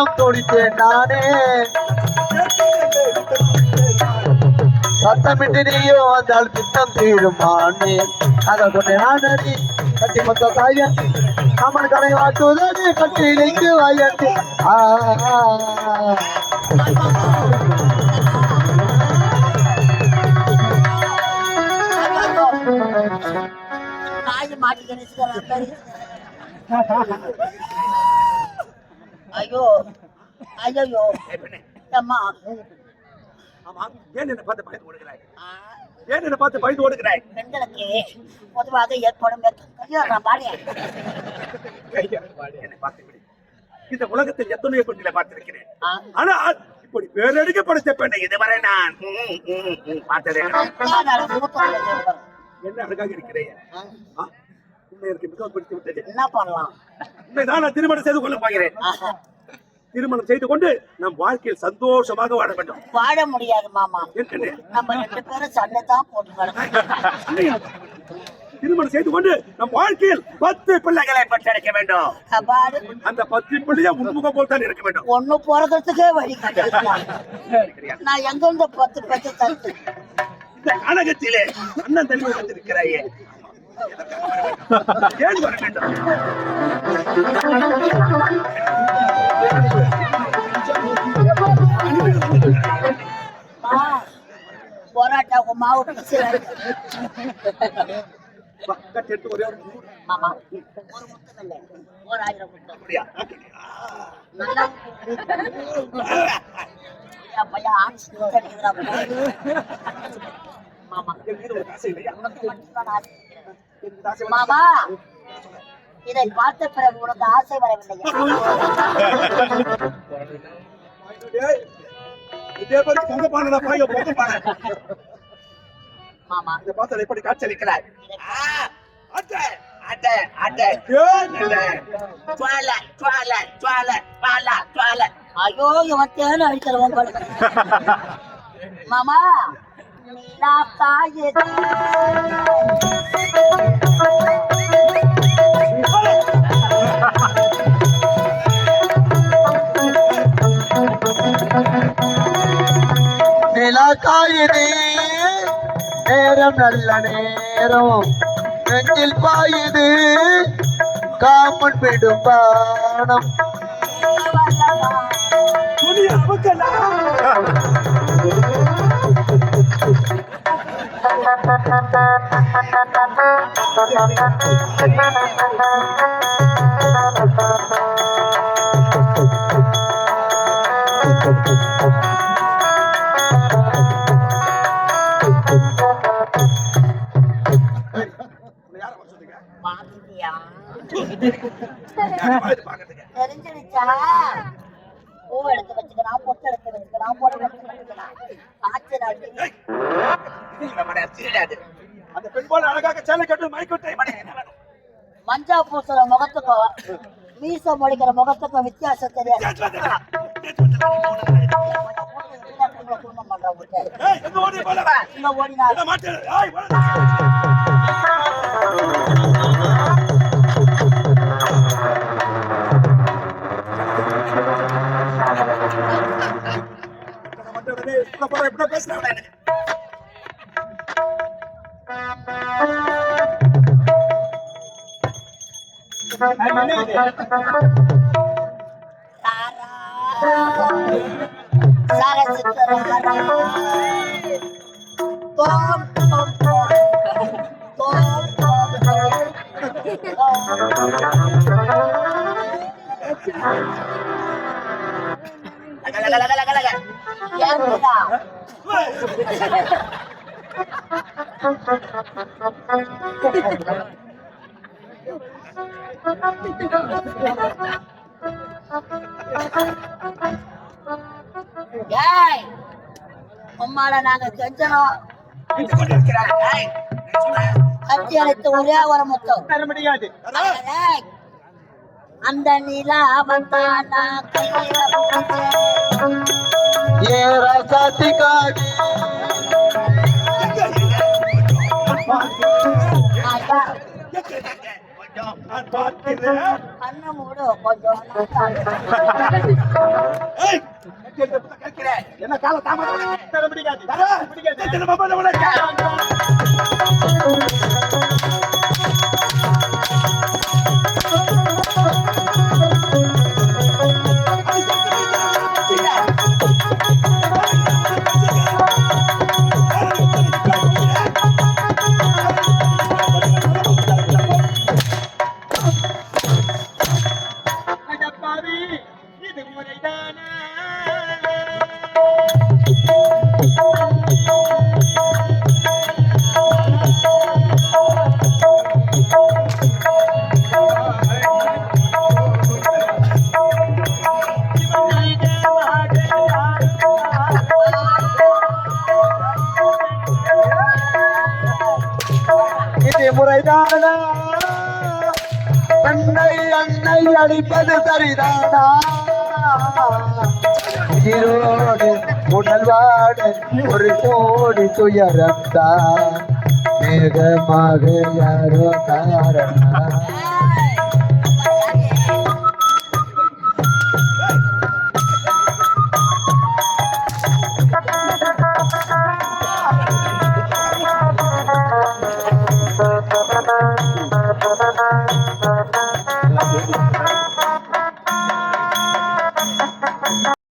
தீரவே நித்தம் நானே. சத்தமிட்டு நீயோ வந்தால் திட்டம் தீருமானே அதை சொன்னேன் நானடி கட்டி மொத்த தாயன் அம்மன் கடை வாட்டுவதே கட்டி நெஞ்சு வாயட்டி ஆ மாட்டி ஆ. ஐயோ ஐயோ அம்மா ஆமா ஏன் என்ன பார்த்து பயந்து ஓடுகிறாய்? ஏன் என்ன பார்த்து பயந்து ஓடுகிறாய்? பெண்களுக்கு பொதுவாக ஏற்படும் என்னை பார்த்து. இந்த உலகத்தில் எத்தனையோ பெண்களை பார்த்திருக்கிறேன். ஆனால் இப்படி பேரடிக்க படைத்த பெண்ணை இதுவரை நான் பார்த்ததே. என்ன அழகாக இருக்கிறேன். என்ன பண்ணலாம்? நான் திருமணம் செய்து கொள்ள போகிறேன். திருமணம் செய்து கொண்டு நம் வாழ்க்கையில் சந்தோஷமாக வாழ வேண்டும். வாழ முடியாது மாமா. நம்ம ரெண்டு பேரும் சண்டை தான் போட்டு கிடக்கோம். திருமணம் செய்து கொண்டு நம் வாழ்க்கையில் பத்து பிள்ளைகளை பெற்றெடுக்க வேண்டும். அந்த பத்து பிள்ளையும் உன்முகம் போல் தான் இருக்க வேண்டும். ஒண்ணு பிறக்கிறதுக்கே வழி நான் எங்க இருந்து பத்து பத்து தட்டு இந்த கனகத்திலே அண்ணன் தண்ணி வந்திருக்கிறாயே ஏன் வர வேண்டும் மா, போராட்டா உன் மாவு பிசுறாரு. வா, கட்டி எடுத்து ஒரே ஒரு நூறு. மாமா ஒரு முத்தம் இல்லை ஒரு ஆயிரம் முத்தம் அப்படியா? நல்லா என் பையன் ஆட்சி அடிக்கிறான் மாமா என் மீது ஒரு ஆசை இல்லையா? உனக்கு மட்டும்தான் ஆசை. மாமா இதை பார்த்த பிறகு உனக்கு ஆசை இதே பானை மாமா. இந்த பாத்தல எப்படி காட்சியளிக்கிறாய் இதை அட்டை அட்டை அட்டை? சுவால சுவால சுவால சுவால சுவால ஐயோ இவன் தேன் அடிக்கிறவன். மாமா நீலா காயது நேரம் நல்ல நேரம். நெஞ்சில் பாயுது காமன் விடும் பானம். துணி தெரிஞ்சிருச்சா பூ எடுத்து வச்சுக்கிறேன் அந்த பெண் போல அழகாக சேலை கட்டு? மஞ்சா பூசுற முகத்துக்கும் மீச மொழிக்கிற முகத்துக்கும் வித்தியாசம் தெரியாது. குடும்பம் பண்றவங்க ஓடினா por el propio. Laga. ஏய் உம்மால நாங்க சொல்றேன். கத்தி அழைத்து ஒரே ஒரு முத்தம். தர முடியாது. அந்த நிலா வந்தானா? கையில பிடிச்சேன். ஏ கண்ணை மூடு கொஞ்சம் என்ன கால தாமதம் பிடிக்காது பிடிக்காது முறைதானா? அன்னை அன்னை அடிப்பது சரிதானா? உடல்வாடு ஒரு கோடி துயரத்தான் मेघ मागे यारो कारण